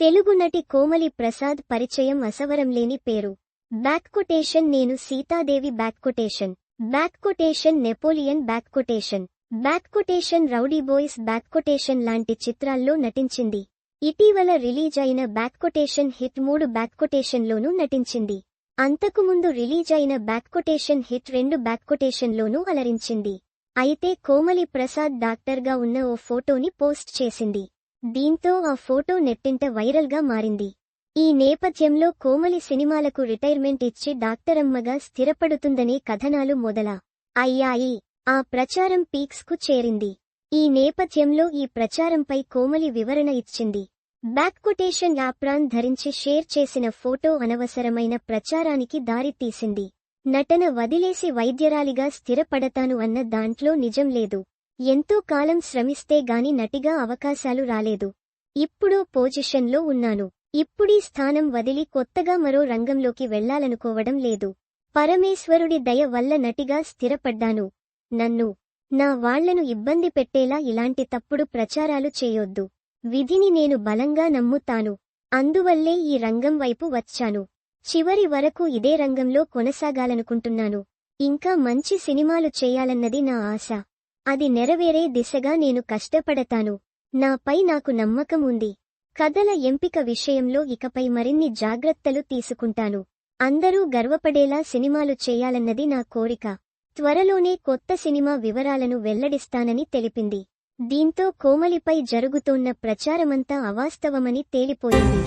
తెలుగు నటి కోమలి ప్రసాద్ పరిచయం అసవరం లేని పేరు. Back quotation Nenu Seethadevi back quotation. Back quotation Napoleon back quotation. Back quotation rowdy boys back quotation లాంటి చిత్రాల్లో నటించింది. ఇటీవల రిలీజ్ అయిన బ్యాక్ కొటేషన్ హిట్ మూడు బ్యాక్ కొటేషన్లోనూ నటించింది. అంతకుముందు రిలీజ్ అయిన బ్యాక్ కొటేషన్ హిట్ రెండు బ్యాక్ కొటేషన్లోనూ అలరించింది. అయితే కోమలి ప్రసాద్ డాక్టర్గా ఉన్న ఓ ఫోటోని పోస్ట్ చేసింది. దీంతో ఆ ఫోటో నెట్టింట వైరల్గా మారింది. ఈ నేపథ్యంలో కోమలి సినిమాలకు రిటైర్మెంట్ ఇచ్చి డాక్టరమ్మగా స్థిరపడుతుందనే కథనాలు మొదల. అయ్యాయి. ఆ ప్రచారం పీక్స్కు చేరింది. ఈ నేపథ్యంలో ఈ ప్రచారంపై కోమలి వివరణ ఇచ్చింది. బ్యాక్ కొటేషన్ యాప్రాన్ ధరించి షేర్ చేసిన ఫోటో అనవసరమైన ప్రచారానికి దారితీసింది నటన వదిలేసి వైద్యరాలిగా స్థిరపడతాను అన్న దాంట్లో నిజం లేదు. ఎంతో కాలం శ్రమిస్తే గాని నటిగా అవకాశాలు రాలేదు. ఇప్పుడు పొజిషన్లో ఉన్నాను. ఇప్పుడీ స్థానం వదిలి కొత్తగా మరో రంగంలోకి వెళ్ళాలనుకోవడం లేదు. పరమేశ్వరుడి దయ వల్ల నటిగా స్థిరపడ్డాను. నన్ను నా వాళ్ళను ఇబ్బంది పెట్టేలా ఇలాంటి తప్పుడు ప్రచారాలు చేయొద్దు. విధిని నేను బలంగా నమ్ముతాను. అందువల్లే ఈ రంగం వైపు వచ్చాను. చివరి వరకు ఇదే రంగంలో కొనసాగాలనుకుంటున్నాను. ఇంకా మంచి సినిమాలు చేయాలన్నది నా ఆశ. అది నెరవేరే దిశగా నేను కష్టపడతాను. నాపై నాకు నమ్మకం ఉంది. కథల ఎంపిక విషయంలో ఇకపై మరిన్ని జాగ్రత్తలు తీసుకుంటాను. అందరూ గర్వపడేలా సినిమాలు చేయాలన్నది నా కోరిక. త్వరలోనే కొత్త సినిమా వివరాలను వెల్లడిస్తానని తెలిపింది. దీంతో కోమలిపై జరుగుతోన్న ప్రచారమంతా అవాస్తవమని తేలిపోయింది.